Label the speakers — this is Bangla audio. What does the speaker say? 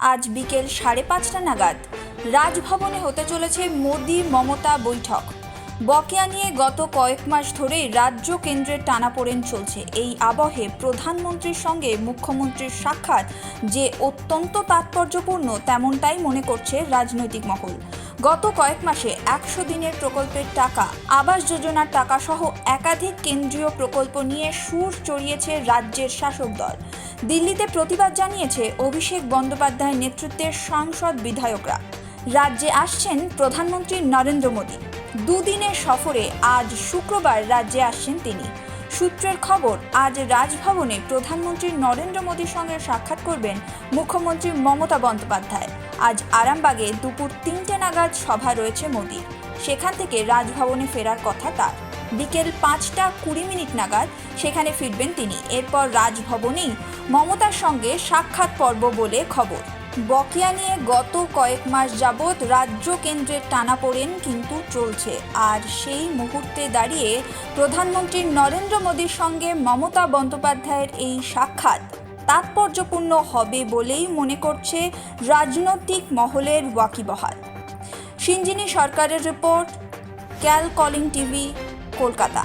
Speaker 1: আজ বিকেল সাড়ে পাঁচটা নাগাদ রাজভবনে হতে চলেছে মোদি মমতা বৈঠক। বকেয়া নিয়ে গত কয়েক মাস ধরেই রাজ্য কেন্দ্রের টানাপোড়েন চলছে। এই আবহে প্রধানমন্ত্রীর সঙ্গে মুখ্যমন্ত্রীর সাক্ষাৎ যে অত্যন্ত তাৎপর্যপূর্ণ তেমনটাই মনে করছে রাজনৈতিক মহল। গত কয়েক মাসে একশো দিনের প্রকল্পের টাকা, আবাস যোজনার টাকা সহ একাধিক কেন্দ্রীয় প্রকল্প নিয়ে সুর চড়িয়েছে রাজ্যের শাসক দল। দিল্লিতে প্রতিবাদ জানিয়েছে অভিষেক বন্দ্যোপাধ্যায়ের নেতৃত্বের সাংসদ বিধায়করা। রাজ্যে আসছেন প্রধানমন্ত্রী নরেন্দ্র মোদী। দুদিনের সফরে আজ শুক্রবার রাজ্যে আসছেন তিনি। সূত্রের খবর, আজ রাজভবনে প্রধানমন্ত্রী নরেন্দ্র মোদীর সঙ্গে সাক্ষাৎ করবেন মুখ্যমন্ত্রী মমতা বন্দ্যোপাধ্যায়। আজ আরামবাগে দুপুর তিনটে নাগাদ সভা রয়েছে মোদীর। সেখান থেকে রাজভবনে ফেরার কথা তার। বিকেল পাঁচটা কুড়ি মিনিট নাগাদ সেখানে ফিরবেন তিনি। এরপর রাজভবনেই মমতার সঙ্গে সাক্ষাৎ পর্ব বলে খবর। বকেয়া নিয়ে গত কয়েক মাস যাবৎ রাজ্য কেন্দ্রের টানাপোড়েন কিন্তু চলছে। আর সেই মুহূর্তে দাঁড়িয়ে প্রধানমন্ত্রী নরেন্দ্র মোদীর সঙ্গে মমতা বন্দ্যোপাধ্যায়ের এই সাক্ষাৎ তাৎপর্যপূর্ণ হবে বলেই মনে করছে রাজনৈতিক মহলের ওয়াকিবহাল। সিঞ্জিনী সরকারের report, Cal calling TV, Kolkata.